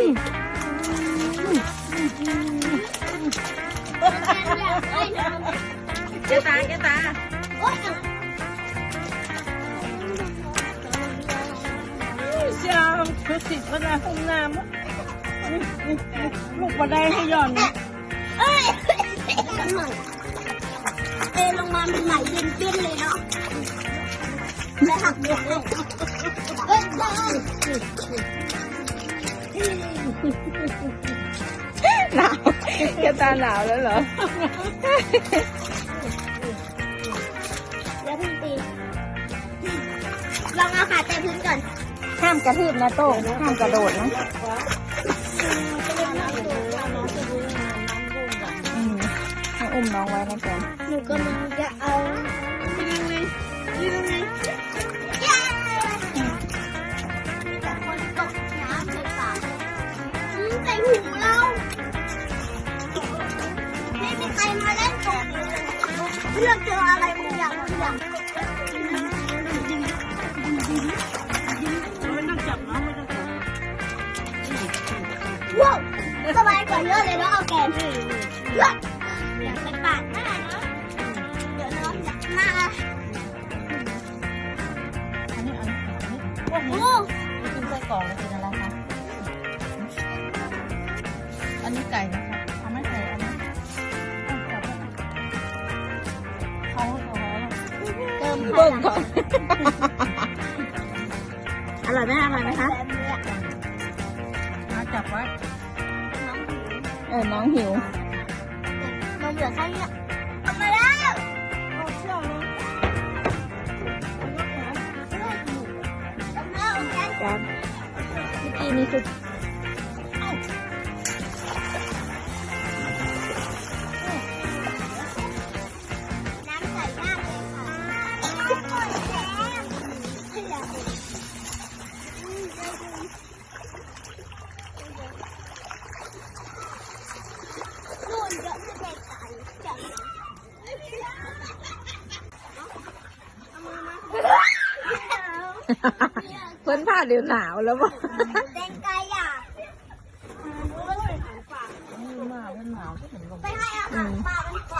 เจ้าตาเจ้าตาเจ้าคือติดพนาห้องน้ำลูกบันไดให้ย่อนเอ้ยเอลงมามันไหลเย็นเปี้ยนเลยเนาะแล้วหักเดียวเลยเอ้ยได้ หนาวเจ้าตาหนาวแล้วเหรอ แล้วพี่ตีลองเอาขาแต่พื้นก่อนห้ามกระทืบนะโต้งห้ามกระโดดนะอืมให้อุ้มน้องไว้นะจ๊ะ หนูกำลังจะเอา อืมใส่หูเราไม่มีใครมาเล่นตรงเลยเลือเจออะไรบางอย่างบางอย่างว้าวสบายกว่าเยอะเลยเนาะเอาแกนเลือกอยากไปปาดหน้าเนาะเดี๋ยวน้องจะมาอันนี้อันนี้อันนี้โอ้โหกินไส้กรอกกินะ นนี้ไก่นะคะเอาไหม่ไก่อาไหมเอาจับเขาเขาเติมเบิ่งก่อนอร่อยไหมอร่อยไหมคะมาจับไว้เออน้องหิวน้องเหลือแค่นี้ออกมาแล้วโอเชื่อเลยเอามาเนจ้าเมื่อกี้นี่คือ เพิ่นผ้าเดี๋ยวหนาวแล้วบ่แดงไกอะไปให้อาหารปลามันก่อ